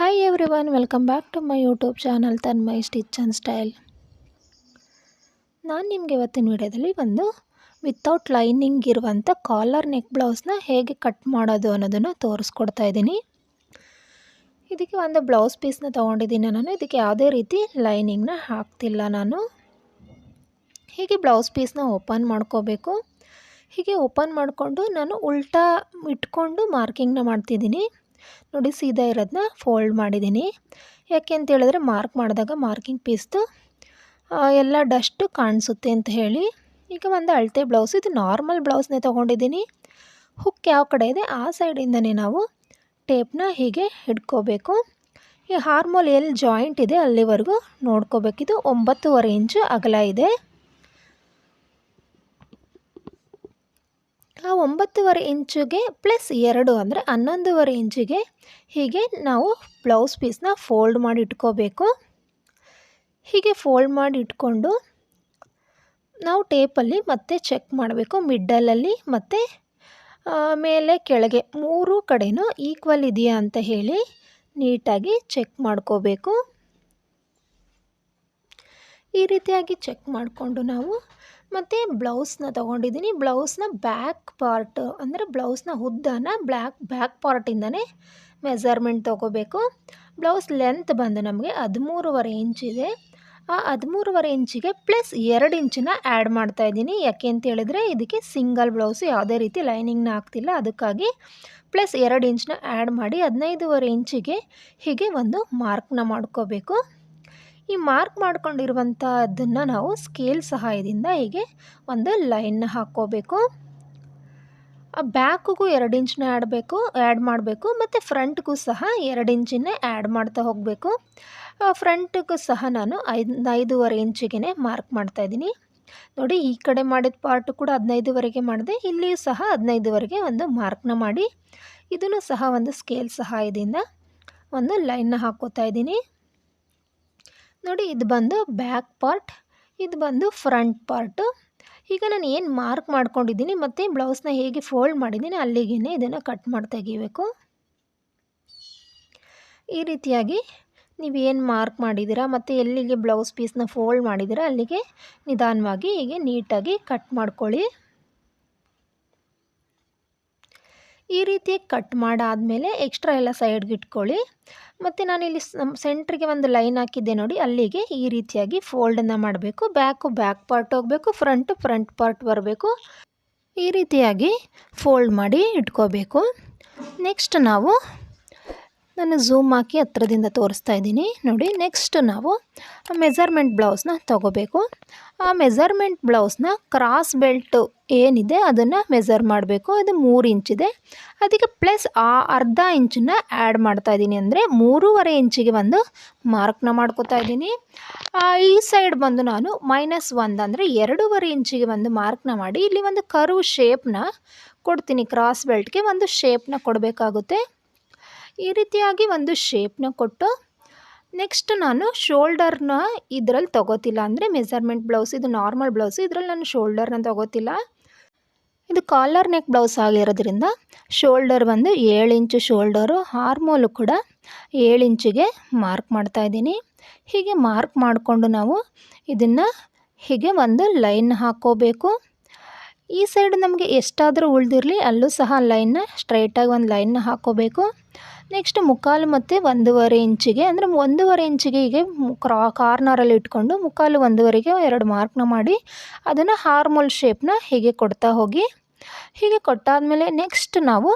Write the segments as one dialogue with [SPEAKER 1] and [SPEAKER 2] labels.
[SPEAKER 1] Hi everyone welcome back to my YouTube channel my stitch and style ನಾನು ನಿಮಗೆ ಇವತ್ತಿನ ವಿಡಿಯೋದಲ್ಲಿ ಒಂದು ವಿತೌಟ್ ಲೈನಿಂಗ್ ಇರುವಂಥ ಕಾಲರ್ ನೆಕ್ ಬ್ಲೌಸ್ನ ಹೇಗೆ ಕಟ್ ಮಾಡೋದು ಅನ್ನೋದನ್ನು ತೋರಿಸ್ಕೊಡ್ತಾ ಇದ್ದೀನಿ. ಇದಕ್ಕೆ ಒಂದು ಬ್ಲೌಸ್ ಪೀಸ್ನ ತೊಗೊಂಡಿದ್ದೀನಿ ನಾನು. ಇದಕ್ಕೆ ಯಾವುದೇ ರೀತಿ ಲೈನಿಂಗ್ನ ಹಾಕ್ತಿಲ್ಲ ನಾನು. ಹೀಗೆ ಬ್ಲೌಸ್ ಪೀಸ್ನ ಓಪನ್ ಮಾಡ್ಕೋಬೇಕು. ಹೀಗೆ ಓಪನ್ ಮಾಡಿಕೊಂಡು ನಾನು ಉಲ್ಟಾ ಇಟ್ಕೊಂಡು ಮಾರ್ಕಿಂಗ್ನ ಮಾಡ್ತಿದ್ದೀನಿ. ನೋಡಿ ಸೀದಾ ಇರೋದನ್ನ ಫೋಲ್ಡ್ ಮಾಡಿದ್ದೀನಿ. ಯಾಕೆ ಅಂತ ಹೇಳಿದ್ರೆ ಮಾರ್ಕ್ ಮಾಡಿದಾಗ ಮಾರ್ಕಿಂಗ್ ಪೀಸ್ದು ಎಲ್ಲ ಡಸ್ಟು ಕಾಣಿಸುತ್ತೆ ಅಂತ ಹೇಳಿ. ಈಗ ಒಂದು ಅಳತೆ ಬ್ಲೌಸ್ ಇದು ನಾರ್ಮಲ್ ಬ್ಲೌಸ್ನೇ ತೊಗೊಂಡಿದ್ದೀನಿ. ಹುಕ್ ಯಾವ ಕಡೆ ಇದೆ? ಆ ಸೈಡಿಂದನೇ ನಾವು ಟೇಪ್ನ ಹೀಗೆ ಹಿಡ್ಕೋಬೇಕು ಈ ಹಾರ್ಮೋಲ್ ಎಲ್ಲಿ ಜಾಯಿಂಟ್ ಇದೆ ಅಲ್ಲಿವರೆಗೂ ನೋಡ್ಕೋಬೇಕಿದು ಒಂಬತ್ತುವರೆ ಇಂಚು ಅಗಲ ಇದೆ. ಆ ಒಂಬತ್ತುವರೆ ಇಂಚಿಗೆ ಪ್ಲಸ್ ಎರಡು ಅಂದರೆ ಹನ್ನೊಂದುವರೆ ಇಂಚಿಗೆ ಹೀಗೆ ನಾವು ಬ್ಲೌಸ್ ಪೀಸ್ನ ಫೋಲ್ಡ್ ಮಾಡಿ ಇಟ್ಕೋಬೇಕು. ಹೀಗೆ ಫೋಲ್ಡ್ ಮಾಡಿ ಇಟ್ಕೊಂಡು ನಾವು ಟೇಪಲ್ಲಿ ಮತ್ತೆ ಚೆಕ್ ಮಾಡಬೇಕು ಮಿಡ್ಡಲಲ್ಲಿ ಮತ್ತು ಮೇಲೆ ಕೆಳಗೆ ಮೂರು ಕಡೆಯೂ ಈಕ್ವಲ್ ಇದೆಯಾ ಅಂತ ಹೇಳಿ ನೀಟಾಗಿ ಚೆಕ್ ಮಾಡ್ಕೋಬೇಕು. ಈ ರೀತಿಯಾಗಿ ಚೆಕ್ ಮಾಡಿಕೊಂಡು ನಾವು ಮತ್ತು ಬ್ಲೌಸ್ನ ತೊಗೊಂಡಿದ್ದೀನಿ. ಬ್ಲೌಸ್ನ ಬ್ಯಾಕ್ ಪಾರ್ಟ್ ಅಂದರೆ ಬ್ಲೌಸ್ನ ಉದ್ದನ ಬ್ಲ್ಯಾಕ್ ಬ್ಯಾಕ್ ಪಾರ್ಟಿಂದನೇ ಮೆಸರ್ಮೆಂಟ್ ತೊಗೋಬೇಕು. ಬ್ಲೌಸ್ ಲೆಂತ್ ಬಂದು ನಮಗೆ ಹದಿಮೂರುವರೆ ಇಂಚಿದೆ ಆ ಹದಿಮೂರುವರೆ ಇಂಚಿಗೆ ಪ್ಲಸ್ ಎರಡು ಇಂಚನ್ನ ಆ್ಯಡ್ ಮಾಡ್ತಾಯಿದ್ದೀನಿ ಯಾಕೆ ಅಂತ ಹೇಳಿದ್ರೆ ಇದಕ್ಕೆ ಸಿಂಗಲ್ ಬ್ಲೌಸು ಯಾವುದೇ ರೀತಿ ಲೈನಿಂಗ್ನ ಹಾಕ್ತಿಲ್ಲ ಅದಕ್ಕಾಗಿ ಪ್ಲಸ್ ಎರಡು ಇಂಚನ್ನ ಆ್ಯಡ್ ಮಾಡಿ ಹದಿನೈದುವರೆ ಇಂಚಿಗೆ ಹೀಗೆ ಒಂದು ಮಾರ್ಕ್ನ ಮಾಡ್ಕೋಬೇಕು. ಈ ಮಾರ್ಕ್ ಮಾಡ್ಕೊಂಡಿರುವಂಥದ್ದನ್ನು ನಾವು ಸ್ಕೇಲ್ ಸಹಾಯದಿಂದ ಹೀಗೆ ಒಂದು ಲೈನ್ನ ಹಾಕ್ಕೋಬೇಕು. ಆ ಬ್ಯಾಕ್ಗೂ ಎರಡು ಇಂಚನ್ನ ಆಡಬೇಕು ಆ್ಯಡ್ ಮಾಡಬೇಕು, ಮತ್ತು ಫ್ರಂಟ್ಗೂ ಸಹ ಎರಡು ಇಂಚನ್ನೇ ಆ್ಯಡ್ ಮಾಡ್ತಾ ಹೋಗಬೇಕು. ಫ್ರಂಟ್ಗೂ ಸಹ ನಾನು ಐದು, ಐದೂವರೆ ಇಂಚಿಗೆ ಮಾರ್ಕ್ ಮಾಡ್ತಾ ಇದ್ದೀನಿ. ನೋಡಿ, ಈ ಕಡೆ ಮಾಡಿದ ಪಾರ್ಟ್ ಕೂಡ ಹದಿನೈದುವರೆಗೆ ಮಾಡಿದೆ, ಇಲ್ಲಿಯೂ ಸಹ ಹದಿನೈದುವರೆಗೆ ಒಂದು ಮಾರ್ಕ್ನ ಮಾಡಿ, ಇದನ್ನು ಸಹ ಒಂದು ಸ್ಕೇಲ್ ಸಹಾಯದಿಂದ ಒಂದು ಲೈನ್ನ ಹಾಕ್ಕೋತಾ ಇದ್ದೀನಿ. ನೋಡಿ, ಇದು ಬಂದು ಬ್ಯಾಕ್ ಪಾರ್ಟ್, ಇದು ಬಂದು ಫ್ರಂಟ್ ಪಾರ್ಟು. ಈಗ ನಾನು ಏನು ಮಾರ್ಕ್ ಮಾಡ್ಕೊಂಡಿದ್ದೀನಿ, ಮತ್ತು ಬ್ಲೌಸ್ನ ಹೇಗೆ ಫೋಲ್ಡ್ ಮಾಡಿದ್ದೀನಿ ಅಲ್ಲಿಗೆ ಇದನ್ನು ಕಟ್ ಮಾಡಿ ತೆಗಿಬೇಕು. ಈ ರೀತಿಯಾಗಿ ನೀವು ಏನು ಮಾರ್ಕ್ ಮಾಡಿದ್ದೀರಾ, ಮತ್ತು ಎಲ್ಲಿಗೆ ಬ್ಲೌಸ್ ಪೀಸ್ನ ಫೋಲ್ಡ್ ಮಾಡಿದ್ದೀರಾ, ಅಲ್ಲಿಗೆ ನಿಧಾನವಾಗಿ ಹೀಗೆ ನೀಟಾಗಿ ಕಟ್ ಮಾಡ್ಕೊಳ್ಳಿ. ಈ ರೀತಿ ಕಟ್ ಮಾಡಾದಮೇಲೆ ಎಕ್ಸ್ಟ್ರಾ ಎಲ್ಲ ಸೈಡ್ಗೆ ಇಟ್ಕೊಳ್ಳಿ. ಮತ್ತು ನಾನಿಲ್ಲಿ ಸೆಂಟ್ರಿಗೆ ಒಂದು ಲೈನ್ ಹಾಕಿದ್ದೆ ನೋಡಿ, ಅಲ್ಲಿಗೆ ಈ ರೀತಿಯಾಗಿ ಫೋಲ್ಡನ್ನು ಮಾಡಬೇಕು. ಬ್ಯಾಕು ಬ್ಯಾಕ್ ಪಾರ್ಟ್ ಹೋಗಬೇಕು ಫ್ರಂಟು ಫ್ರಂಟ್ ಪಾರ್ಟ್ ಬರಬೇಕು. ಈ ರೀತಿಯಾಗಿ ಫೋಲ್ಡ್ ಮಾಡಿ ಇಟ್ಕೋಬೇಕು. ನೆಕ್ಸ್ಟ್ ನಾವು ನಾನು ಝೂಮ್ ಹಾಕಿ ಹತ್ರದಿಂದ ತೋರಿಸ್ತಾ ಇದ್ದೀನಿ. ನೋಡಿ ನೆಕ್ಸ್ಟ್ ನಾವು ಮೆಜರ್ಮೆಂಟ್ ಬ್ಲೌಸ್ನ ತೊಗೋಬೇಕು. ಆ ಮೆಜರ್ಮೆಂಟ್ ಬ್ಲೌಸ್ನ ಕ್ರಾಸ್ ಬೆಲ್ಟು ಏನಿದೆ, ಅದನ್ನು ಮೆಜರ್ ಮಾಡಬೇಕು. ಅದು ಮೂರು ಇಂಚಿದೆ ಅದಕ್ಕೆ ಪ್ಲಸ್ ಆ ಅರ್ಧ ಇಂಚನ್ನ ಆ್ಯಡ್ ಮಾಡ್ತಾ ಇದ್ದೀನಿ. ಅಂದರೆ ಮೂರುವರೆ ಇಂಚಿಗೆ ಒಂದು ಮಾರ್ಕ್ನ ಮಾಡ್ಕೋತಾ ಇದ್ದೀನಿ. ಈ ಸೈಡ್ ಬಂದು ನಾನು ಮೈನಸ್ ಒಂದು ಅಂದರೆ ಎರಡೂವರೆ ಇಂಚಿಗೆ ಒಂದು ಮಾರ್ಕ್ನ ಮಾಡಿ ಇಲ್ಲಿ ಒಂದು ಕರು ಶೇಪ್ನ ಕೊಡ್ತೀನಿ. ಕ್ರಾಸ್ ಬೆಲ್ಟ್ಗೆ ಒಂದು ಶೇಪ್ನ ಕೊಡಬೇಕಾಗುತ್ತೆ. ಈ ರೀತಿಯಾಗಿ ಒಂದು ಶೇಪ್ನ ಕೊಟ್ಟು ನೆಕ್ಸ್ಟ್ ನಾನು ಶೋಲ್ಡರ್ನ ಇದರಲ್ಲಿ ತೊಗೋತಿಲ್ಲ ಅಂದರೆ ಮೆಸರ್ಮೆಂಟ್ ಬ್ಲೌಸ್ ಇದು ನಾರ್ಮಲ್ ಬ್ಲೌಸ್ ಇದರಲ್ಲಿ ನಾನು ಶೋಲ್ಡರ್ನ ತೊಗೋತಿಲ್ಲ. ಇದು ಕಾಲರ್ ನೆಕ್ ಬ್ಲೌಸ್ ಆಗಿರೋದ್ರಿಂದ ಶೋಲ್ಡರ್ ಬಂದು ಏಳು ಇಂಚು ಶೋಲ್ಡರು ಹಾರ್ಮೋಲು ಕೂಡ ಏಳು ಇಂಚಿಗೆ ಮಾರ್ಕ್ ಮಾಡ್ತಾ ಇದ್ದೀನಿ. ಹೀಗೆ ಮಾರ್ಕ್ ಮಾಡಿಕೊಂಡು ನಾವು ಇದನ್ನು ಹೀಗೆ ಒಂದು ಲೈನ್ ಹಾಕ್ಕೋಬೇಕು ಈ ಸೈಡ್ ನಮಗೆ ಎಷ್ಟಾದರೂ ಉಳಿದಿರಲಿ, ಅಲ್ಲೂ ಸಹ ಲೈನ್ನ ಸ್ಟ್ರೈಟಾಗಿ ಒಂದು ಲೈನ್ನ ಹಾಕೋಬೇಕು. ನೆಕ್ಸ್ಟ್ ಮುಕ್ಕಾಲು ಮತ್ತು ಒಂದೂವರೆ ಇಂಚಿಗೆ, ಅಂದರೆ ಒಂದೂವರೆ ಇಂಚಿಗೆ ಹೀಗೆ ಕ್ರಾ ಕಾರ್ನರಲ್ಲಿ ಇಟ್ಕೊಂಡು ಮುಕ್ಕಾಲು ಒಂದೂವರೆಗೆ ಎರಡು ಮಾರ್ಕ್ನ ಮಾಡಿ, ಅದನ್ನು ಹಾರ್ಮೋಲ್ ಶೇಪ್ನ ಹೀಗೆ ಕೊಡ್ತಾ ಹೋಗಿ. ಹೀಗೆ ಕೊಟ್ಟಾದಮೇಲೆ ನೆಕ್ಸ್ಟ್ ನಾವು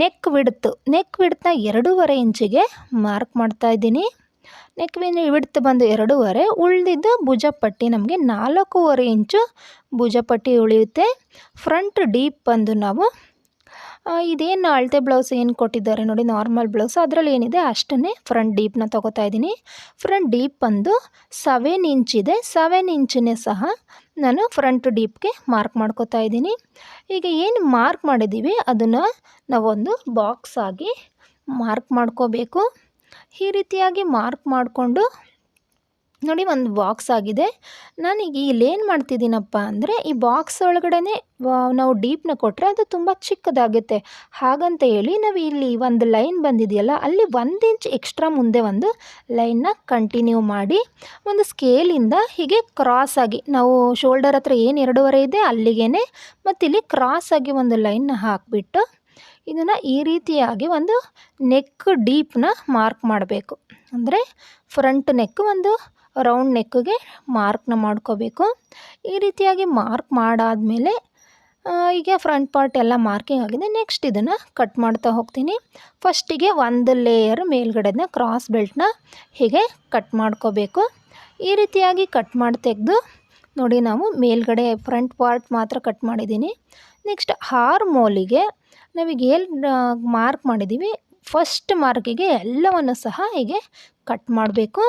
[SPEAKER 1] ನೆಕ್ ವಿಡ್ತು ನೆಕ್ ವಿಡ್ತನ್ನ ಎರಡೂವರೆ ಇಂಚಿಗೆ ಮಾರ್ಕ್ ಮಾಡ್ತಾ ಇದ್ದೀನಿ. ನೆಕ್ ವಿಡ್ತ್ ಬಂದು ಎರಡೂವರೆ, ಉಳಿದಿದ್ದು ಭುಜಪಟ್ಟಿ ನಮಗೆ ನಾಲ್ಕೂವರೆ ಇಂಚು ಭುಜಪಟ್ಟಿ ಉಳಿಯುತ್ತೆ. ಫ್ರಂಟ್ ಡೀಪ್ ಬಂದು ನಾವು ಇದೇನು ಅಳತೆ ಬ್ಲೌಸ್ ಏನು ಕೊಟ್ಟಿದ್ದಾರೆ ನೋಡಿ, ನಾರ್ಮಲ್ ಬ್ಲೌಸ್, ಅದರಲ್ಲಿ ಏನಿದೆ ಅಷ್ಟನ್ನೇ ಫ್ರಂಟ್ ಡೀಪ್ನ ತೊಗೋತಾ ಇದ್ದೀನಿ. ಫ್ರಂಟ್ ಡೀಪ್ ಬಂದು ಸೆವೆನ್ ಇದೆ, ಸೆವೆನ್ ಇಂಚನ್ನೇ ಸಹ ನಾನು ಫ್ರಂಟ್ ಡೀಪ್ಗೆ ಮಾರ್ಕ್ ಮಾಡ್ಕೋತಾ ಇದ್ದೀನಿ. ಈಗ ಏನು ಮಾರ್ಕ್ ಮಾಡಿದ್ದೀವಿ, ಅದನ್ನು ನಾವೊಂದು ಬಾಕ್ಸ್ ಆಗಿ ಮಾರ್ಕ್ ಮಾಡ್ಕೋಬೇಕು. ಈ ರೀತಿಯಾಗಿ ಮಾರ್ಕ್ ಮಾಡಿಕೊಂಡು ನೋಡಿ ಒಂದು ಬಾಕ್ಸ್ ಆಗಿದೆ. ನಾನೀಗ ಇಲ್ಲೇನು ಮಾಡ್ತಿದ್ದೀನಪ್ಪ ಅಂದರೆ ಈ ಬಾಕ್ಸ್ ಒಳಗಡೆ ನಾವು ಡೀಪ್ನ ಕೊಟ್ಟರೆ ಅದು ತುಂಬ ಚಿಕ್ಕದಾಗುತ್ತೆ. ಹಾಗಂತ ಹೇಳಿ ನಾವು ಇಲ್ಲಿ ಒಂದು ಲೈನ್ ಬಂದಿದೆಯಲ್ಲ, ಅಲ್ಲಿ ಒಂದು ಇಂಚ್ ಎಕ್ಸ್ಟ್ರಾ ಮುಂದೆ ಒಂದು ಲೈನ್ನ ಕಂಟಿನ್ಯೂ ಮಾಡಿ ಒಂದು ಸ್ಕೇಲಿಂದ ಹೀಗೆ ಕ್ರಾಸ್ ಆಗಿ, ನಾವು ಶೋಲ್ಡರ್ ಹತ್ರ ಏನು ಎರಡೂವರೆ ಇದೆ ಅಲ್ಲಿಗೇ ಮತ್ತು ಇಲ್ಲಿ ಕ್ರಾಸ್ ಆಗಿ ಒಂದು ಲೈನ್ನ ಹಾಕಿಬಿಟ್ಟು ಇದನ್ನು ಈ ರೀತಿಯಾಗಿ ಒಂದು ನೆಕ್ ಡೀಪ್ನ ಮಾರ್ಕ್ ಮಾಡಬೇಕು. ಅಂದರೆ ಫ್ರಂಟ್ ನೆಕ್ ಒಂದು ರೌಂಡ್ ನೆಕ್ಗೆ ಮಾರ್ಕ್ನ ಮಾಡ್ಕೋಬೇಕು. ಈ ರೀತಿಯಾಗಿ ಮಾರ್ಕ್ ಮಾಡಾದಮೇಲೆ ಈಗ ಫ್ರಂಟ್ ಪಾರ್ಟ್ ಎಲ್ಲ ಮಾರ್ಕಿಂಗ್ ಆಗಿದೆ. ನೆಕ್ಸ್ಟ್ ಇದನ್ನು ಕಟ್ ಮಾಡ್ತಾ ಹೋಗ್ತೀನಿ. ಫಸ್ಟಿಗೆ ಒಂದು ಲೇಯರ್ ಮೇಲ್ಗಡೆನ ಕ್ರಾಸ್ ಬೆಲ್ಟ್ನ ಹೀಗೆ ಕಟ್ ಮಾಡ್ಕೋಬೇಕು. ಈ ರೀತಿಯಾಗಿ ಕಟ್ ಮಾಡಿ ತೆಗೆದು ನೋಡಿ ನಾವು ಮೇಲ್ಗಡೆ ಫ್ರಂಟ್ ಪಾರ್ಟ್ ಮಾತ್ರ ಕಟ್ ಮಾಡಿದ್ದೀನಿ. ನೆಕ್ಸ್ಟ್ ಹಾರ್ಮೋಲಿಗೆ ನಾವೀಗ ಏನು ಮಾರ್ಕ್ ಮಾಡಿದ್ದೀವಿ ಫಸ್ಟ್ ಮಾರ್ಕಿಗೆ ಎಲ್ಲವನ್ನು ಸಹ ಹೀಗೆ ಕಟ್ ಮಾಡಬೇಕು.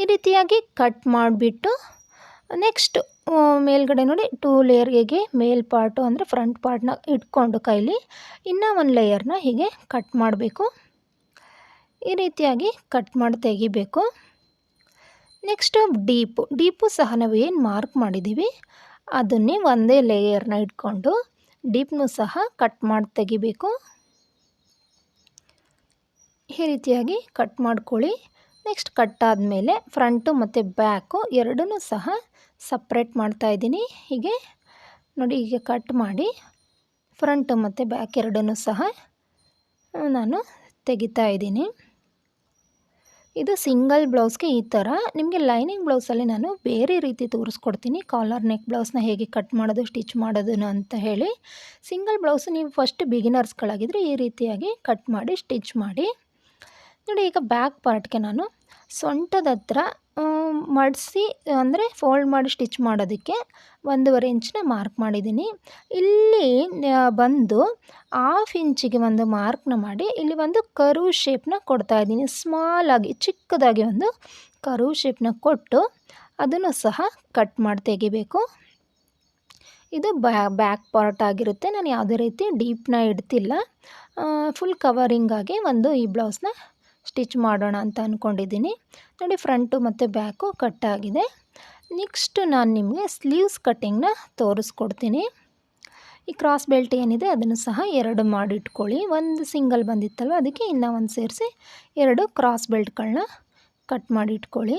[SPEAKER 1] ಈ ರೀತಿಯಾಗಿ ಕಟ್ ಮಾಡಿಬಿಟ್ಟು ನೆಕ್ಸ್ಟ್ ಮೇಲ್ಗಡೆ ನೋಡಿ ಟೂ ಲೇಯರ್ಗೆ ಮೇಲ್ ಪಾರ್ಟು ಅಂದರೆ ಫ್ರಂಟ್ ಪಾರ್ಟ್ನ ಇಟ್ಕೊಂಡು ಕೈಲಿ ಇನ್ನೂ ಒಂದು ಲೇಯರ್ನ ಹೀಗೆ ಕಟ್ ಮಾಡಬೇಕು. ಈ ರೀತಿಯಾಗಿ ಕಟ್ ಮಾಡಿ ತೆಗಿಬೇಕು. ನೆಕ್ಸ್ಟು ಡೀಪು ಡೀಪು ಸಹ ನಾವು ಏನು ಮಾರ್ಕ್ ಮಾಡಿದ್ದೀವಿ ಅದನ್ನೇ ಒಂದೇ ಲೇಯರ್ನ ಇಟ್ಕೊಂಡು ಡೀಪ್ನು ಸಹ ಕಟ್ ಮಾಡಿ ತೆಗಿಬೇಕು. ಈ ರೀತಿಯಾಗಿ ಕಟ್ ಮಾಡ್ಕೊಳ್ಳಿ. ನೆಕ್ಸ್ಟ್ ಕಟ್ ಆದಮೇಲೆ ಫ್ರಂಟು ಮತ್ತು ಬ್ಯಾಕು ಎರಡನ್ನೂ ಸಹ ಸಪ್ರೇಟ್ ಮಾಡ್ತಾಯಿದ್ದೀನಿ ಹೀಗೆ ನೋಡಿ ಹೀಗೆ ಕಟ್ ಮಾಡಿ ಫ್ರಂಟು ಮತ್ತು ಬ್ಯಾಕ್ ಎರಡನ್ನೂ ಸಹ ನಾನು ತೆಗಿತಾ ಇದ್ದೀನಿ. ಇದು ಸಿಂಗಲ್ ಬ್ಲೌಸ್ಗೆ ಈ ಥರ. ನಿಮಗೆ ಲೈನಿಂಗ್ ಬ್ಲೌಸಲ್ಲಿ ನಾನು ಬೇರೆ ರೀತಿ ತೋರಿಸ್ಕೊಡ್ತೀನಿ. ಕಾಲರ್, ನೆಕ್ ಬ್ಲೌಸ್ನ ಹೇಗೆ ಕಟ್ ಮಾಡೋದು, ಸ್ಟಿಚ್ ಮಾಡೋದನ್ನು ಅಂತ ಹೇಳಿ. ಸಿಂಗಲ್ ಬ್ಲೌಸ್ ನೀವು ಫಸ್ಟ್ ಬಿಗಿನರ್ಸ್ಗಳಾಗಿದ್ದರೆ ಈ ರೀತಿಯಾಗಿ ಕಟ್ ಮಾಡಿ, ಸ್ಟಿಚ್ ಮಾಡಿ. ನೋಡಿ, ಈಗ ಬ್ಯಾಕ್ ಪಾರ್ಟ್ಗೆ ನಾನು ಸೊಂಟದ ಹತ್ರ ಮಡಿಸಿ, ಅಂದರೆ ಫೋಲ್ಡ್ ಮಾಡಿ ಸ್ಟಿಚ್ ಮಾಡೋದಕ್ಕೆ ಒಂದೂವರೆ ಇಂಚನ್ನ ಮಾರ್ಕ್ ಮಾಡಿದ್ದೀನಿ. ಇಲ್ಲಿ ಬಂದು ಹಾಫ್ ಇಂಚಿಗೆ ಒಂದು ಮಾರ್ಕ್ನ ಮಾಡಿ ಇಲ್ಲಿ ಒಂದು ಕರು ಶೇಪ್ನ ಕೊಡ್ತಾ ಇದ್ದೀನಿ. ಸ್ಮಾಲಾಗಿ ಚಿಕ್ಕದಾಗಿ ಒಂದು ಕರು ಶೇಪ್ನ ಕೊಟ್ಟು ಅದನ್ನು ಸಹ ಕಟ್ ಮಾಡಿ ತೆಗಿಬೇಕು. ಇದು ಬ್ಯಾ ಬ್ಯಾಕ್ ಪಾರ್ಟ್ ಆಗಿರುತ್ತೆ. ನಾನು ಯಾವುದೇ ರೀತಿ ಡೀಪ್ನ ಇಡ್ತಿಲ್ಲ. ಫುಲ್ ಕವರಿಂಗಾಗಿ ಒಂದು ಈ ಬ್ಲೌಸ್ನ ಸ್ಟಿಚ್ ಮಾಡೋಣ ಅಂತ ಅಂದ್ಕೊಂಡಿದ್ದೀನಿ ನೋಡಿ ಫ್ರಂಟು ಮತ್ತು ಬ್ಯಾಕು ಕಟ್ಟಾಗಿದೆ ನೆಕ್ಸ್ಟ್ ನಾನು ನಿಮಗೆ ಸ್ಲೀವ್ಸ್ ಕಟ್ಟಿಂಗ್ನ ತೋರಿಸ್ಕೊಡ್ತೀನಿ. ಈ ಕ್ರಾಸ್ ಬೆಲ್ಟ್ ಏನಿದೆ ಅದನ್ನು ಸಹ ಎರಡು ಮಾಡಿಟ್ಕೊಳ್ಳಿ. ಒಂದು ಸಿಂಗಲ್ ಬಂದಿತ್ತಲ್ವ, ಅದಕ್ಕೆ ಇನ್ನೂ ಒಂದು ಸೇರಿಸಿ ಎರಡು ಕ್ರಾಸ್ ಬೆಲ್ಟ್ಗಳನ್ನ ಕಟ್ ಮಾಡಿಟ್ಕೊಳ್ಳಿ.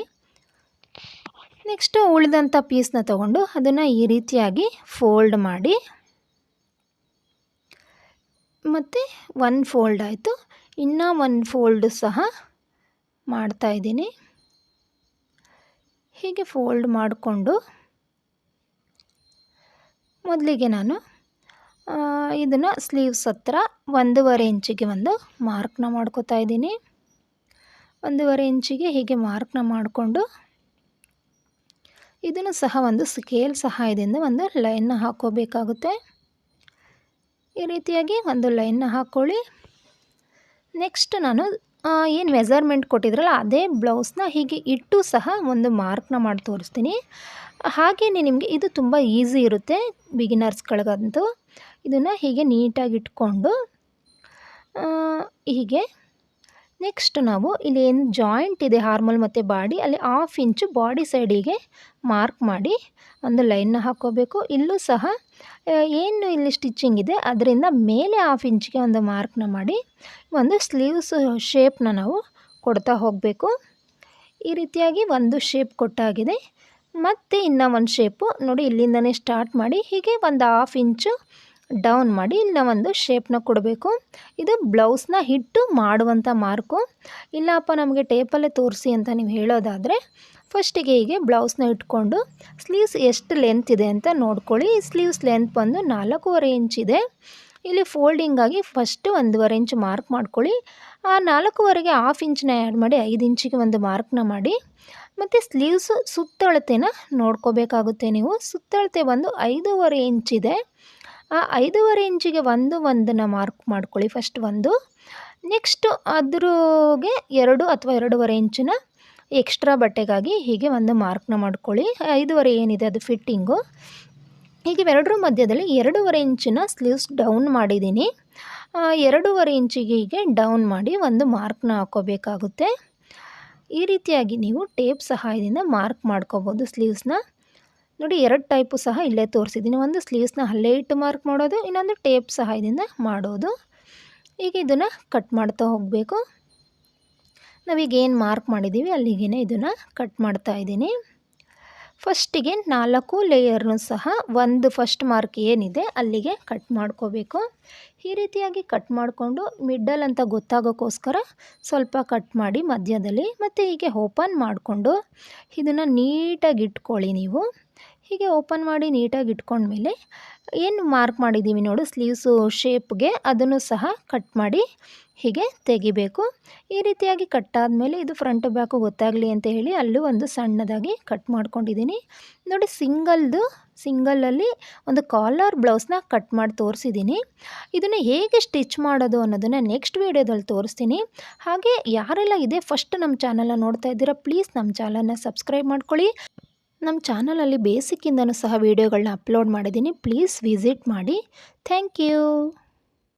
[SPEAKER 1] ನೆಕ್ಸ್ಟು ಉಳಿದಂಥ ಪೀಸ್ನ ತೊಗೊಂಡು ಅದನ್ನು ಈ ರೀತಿಯಾಗಿ ಫೋಲ್ಡ್ ಮಾಡಿ. ಮತ್ತು ಒನ್ ಫೋಲ್ಡ್ ಆಯಿತು. ಇನ್ನೂ ಒಂದು ಫೋಲ್ಡ್ ಸಹ ಮಾಡ್ತಾಯಿದ್ದೀನಿ ಹೀಗೆ ಫೋಲ್ಡ್ ಮಾಡಿಕೊಂಡು ಮೊದಲಿಗೆ ನಾನು ಇದನ್ನು ಸ್ಲೀವ್ಸ್ ಹತ್ರ ಒಂದೂವರೆ ಇಂಚಿಗೆ ಒಂದು ಮಾರ್ಕ್ನ ಮಾಡ್ಕೋತಾ ಇದ್ದೀನಿ. ಒಂದೂವರೆ ಇಂಚಿಗೆ ಹೀಗೆ ಮಾರ್ಕ್ನ ಮಾಡಿಕೊಂಡು ಇದನ್ನು ಸಹ ಒಂದು ಸ್ಕೇಲ್ ಸಹಾಯದಿಂದ ಒಂದು ಲೈನ್ನ ಹಾಕೋಬೇಕಾಗುತ್ತೆ. ಈ ರೀತಿಯಾಗಿ ಒಂದು ಲೈನ್ನ ಹಾಕ್ಕೊಳ್ಳಿ ನೆಕ್ಸ್ಟ್ ನಾನು ಏನು ಮೆಸರ್ಮೆಂಟ್ ಕೊಟ್ಟಿದ್ರಲ್ಲ, ಅದೇ ಬ್ಲೌಸ್ನ ಹೀಗೆ ಇಟ್ಟು ಸಹ ಒಂದು ಮಾರ್ಕ್ನ ಮಾಡಿ ತೋರಿಸ್ತೀನಿ. ಹಾಗೆಯೇ ನಿಮಗೆ ಇದು ತುಂಬ ಈಸಿ ಇರುತ್ತೆ ಬಿಗಿನರ್ಸ್ಗಳಿಗಂತೂ ಇದನ್ನು ಹೀಗೆ ನೀಟಾಗಿ ಇಟ್ಕೊಂಡು ಹೀಗೆ ನೆಕ್ಸ್ಟ್ ನಾವು ಇಲ್ಲಿ ಏನು ಜಾಯಿಂಟ್ ಇದೆ ಹಾರ್ಮಲ್ ಮತ್ತು ಬಾಡಿ ಅಲ್ಲಿ ಹಾಫ್ ಇಂಚು ಬಾಡಿ ಸೈಡಿಗೆ ಮಾರ್ಕ್ ಮಾಡಿ ಒಂದು ಲೈನ್ನ ಹಾಕ್ಕೋಬೇಕು. ಇಲ್ಲೂ ಸಹ ಏನು ಇಲ್ಲಿ ಸ್ಟಿಚ್ಚಿಂಗ್ ಇದೆ, ಅದರಿಂದ ಮೇಲೆ ಹಾಫ್ ಇಂಚ್ಗೆ ಒಂದು ಮಾರ್ಕ್ನ ಮಾಡಿ ಒಂದು ಸ್ಲೀವ್ಸ್ ಶೇಪ್ನ ನಾವು ಕೊಡ್ತಾ ಹೋಗಬೇಕು. ಈ ರೀತಿಯಾಗಿ ಒಂದು ಶೇಪ್ ಕೊಟ್ಟಾಗಿದೆ. ಮತ್ತು ಇನ್ನೂ ಒಂದು ಶೇಪು ನೋಡಿ ಇಲ್ಲಿಂದನೇ ಸ್ಟಾರ್ಟ್ ಮಾಡಿ, ಹೀಗೆ ಒಂದು ಹಾಫ್ ಇಂಚು ಡೌನ್ ಮಾಡಿ ಇಲ್ಲಿ ಒಂದು ಶೇಪ್ನ ಕೊಡಬೇಕು. ಇದು ಬ್ಲೌಸ್ನ ಹಿಟ್ಟು ಮಾಡುವಂಥ ಮಾರ್ಕು. ಇಲ್ಲಪ್ಪ, ನಮಗೆ ಟೇಪಲ್ಲೇ ತೋರಿಸಿ ಅಂತ ನೀವು ಹೇಳೋದಾದರೆ, ಫಸ್ಟಿಗೆ ಹೀಗೆ ಬ್ಲೌಸ್ನ ಇಟ್ಕೊಂಡು ಸ್ಲೀವ್ಸ್ ಎಷ್ಟು ಲೆಂತ್ ಇದೆ ಅಂತ ನೋಡ್ಕೊಳ್ಳಿ. ಸ್ಲೀವ್ಸ್ ಲೆಂತ್ ಬಂದು ನಾಲ್ಕೂವರೆ ಇಂಚ್ ಇದೆ. ಇಲ್ಲಿ ಫೋಲ್ಡಿಂಗಾಗಿ ಫಸ್ಟು ಒಂದೂವರೆ ಇಂಚ್ ಮಾರ್ಕ್ ಮಾಡ್ಕೊಳ್ಳಿ. ಆ ನಾಲ್ಕೂವರೆಗೆ ಹಾಫ್ ಇಂಚನ್ನ ಆ್ಯಡ್ ಮಾಡಿ ಐದು ಇಂಚಿಗೆ ಒಂದು ಮಾರ್ಕ್ನ ಮಾಡಿ. ಮತ್ತು ಸ್ಲೀವ್ಸ್ ಸುತ್ತಳತೆನ ನೋಡ್ಕೋಬೇಕಾಗುತ್ತೆ ನೀವು. ಸುತ್ತಳತೆ ಬಂದು ಐದೂವರೆ ಇಂಚಿದೆ ಐದೂವರೆ ಇಂಚಿಗೆ ಒಂದು ಒಂದನ್ನು ಮಾರ್ಕ್ ಮಾಡ್ಕೊಳ್ಳಿ ಫಸ್ಟ್ ಒಂದು. ನೆಕ್ಸ್ಟು ಅದ್ರಗೆ ಎರಡು ಅಥವಾ ಎರಡೂವರೆ ಇಂಚಿನ ಎಕ್ಸ್ಟ್ರಾ ಬಟ್ಟೆಗಾಗಿ ಹೀಗೆ ಒಂದು ಮಾರ್ಕ್ನ ಮಾಡ್ಕೊಳ್ಳಿ. ಐದೂವರೆ ಏನಿದೆ ಅದು ಫಿಟ್ಟಿಂಗು ಹೀಗೆ ಎರಡರ ಮಧ್ಯದಲ್ಲಿ ಎರಡೂವರೆ ಇಂಚಿನ ಸ್ಲೀವ್ಸ್ ಡೌನ್ ಮಾಡಿದ್ದೀನಿ. ಎರಡೂವರೆ ಇಂಚಿಗೆ ಹೀಗೆ ಡೌನ್ ಮಾಡಿ ಒಂದು ಮಾರ್ಕ್ನ ಹಾಕೋಬೇಕಾಗುತ್ತೆ. ಈ ರೀತಿಯಾಗಿ ನೀವು ಟೇಪ್ ಸಹಾಯದಿಂದ ಮಾರ್ಕ್ ಮಾಡ್ಕೋಬೋದು ಸ್ಲೀವ್ಸ್ನ ನೋಡಿ ಎರಡು ಟೈಪು ಸಹ ಇಲ್ಲೇ ತೋರಿಸಿದ್ದೀನಿ. ಒಂದು ಸ್ಲೀವ್ಸ್ನ ಅಲ್ಲೇ ಇಟ್ಟು ಮಾರ್ಕ್ ಮಾಡೋದು, ಇನ್ನೊಂದು ಟೇಪ್ ಸಹಾಯದಿಂದ ಮಾಡೋದು. ಈಗ ಇದನ್ನು ಕಟ್ ಮಾಡ್ತಾ ಹೋಗಬೇಕು. ನಾವೀಗ ಏನು ಮಾರ್ಕ್ ಮಾಡಿದ್ದೀವಿ ಅಲ್ಲಿಗೆ ಇದನ್ನು ಕಟ್ ಮಾಡ್ತಾ ಇದ್ದೀನಿ. ಫಸ್ಟಿಗೆ ನಾಲ್ಕು ಲೇಯರ್ನು ಸಹ ಒಂದು ಫಸ್ಟ್ ಮಾರ್ಕ್ ಏನಿದೆ, ಅಲ್ಲಿಗೆ ಕಟ್ ಮಾಡ್ಕೋಬೇಕು. ಈ ರೀತಿಯಾಗಿ ಕಟ್ ಮಾಡಿಕೊಂಡು ಮಿಡ್ಡಲ್ ಅಂತ ಗೊತ್ತಾಗೋಕ್ಕೋಸ್ಕರ ಸ್ವಲ್ಪ ಕಟ್ ಮಾಡಿ ಮಧ್ಯದಲ್ಲಿ ಮತ್ತು ಹೀಗೆ ಓಪನ್ ಮಾಡಿಕೊಂಡು ಇದನ್ನು ನೀಟಾಗಿ ಇಟ್ಕೊಳ್ಳಿ ನೀವು. ಹೀಗೆ ಓಪನ್ ಮಾಡಿ ನೀಟಾಗಿ ಇಟ್ಕೊಂಡ್ಮೇಲೆ ಏನು ಮಾರ್ಕ್ ಮಾಡಿದ್ದೀವಿ ನೋಡು, ಸ್ಲೀವ್ಸು, ಶೇಪ್ಗೆ ಅದನ್ನು ಸಹ ಕಟ್ ಮಾಡಿ ಹೀಗೆ ತೆಗಿಬೇಕು. ಈ ರೀತಿಯಾಗಿ ಕಟ್ ಆದಮೇಲೆ ಇದು ಫ್ರಂಟ್ ಬ್ಯಾಕು ಗೊತ್ತಾಗಲಿ ಅಂತ ಹೇಳಿ ಅಲ್ಲೂ ಒಂದು ಸಣ್ಣದಾಗಿ ಕಟ್ ಮಾಡ್ಕೊಂಡಿದ್ದೀನಿ. ನೋಡಿ, ಸಿಂಗಲ್ದು, ಸಿಂಗಲಲ್ಲಿ ಒಂದು ಕಾಲರ್ ಬ್ಲೌಸ್ನ ಕಟ್ ಮಾಡಿ ತೋರಿಸಿದ್ದೀನಿ. ಇದನ್ನು ಹೇಗೆ ಸ್ಟಿಚ್ ಮಾಡೋದು ಅನ್ನೋದನ್ನು ನೆಕ್ಸ್ಟ್ ವೀಡಿಯೋದಲ್ಲಿ ತೋರಿಸ್ತೀನಿ. ಹಾಗೆ ಯಾರೆಲ್ಲ ಇದೆ ಫಸ್ಟ್ ನಮ್ಮ ಚಾನಲ್ನ ನೋಡ್ತಾ ಇದ್ದೀರಾ, ಪ್ಲೀಸ್ ನಮ್ಮ ಚಾನಲನ್ನ ಸಬ್ಸ್ಕ್ರೈಬ್ ಮಾಡ್ಕೊಳ್ಳಿ. ನಮ್ಮ ಚಾನಲಲ್ಲಿ ಬೇಸಿಕ್ಕಿಂದನೂ ಸಹ ವೀಡಿಯೋಗಳನ್ನ ಅಪ್ಲೋಡ್ ಮಾಡಿದ್ದೀನಿ. ಪ್ಲೀಸ್ ವಿಸಿಟ್ ಮಾಡಿ. Thank you.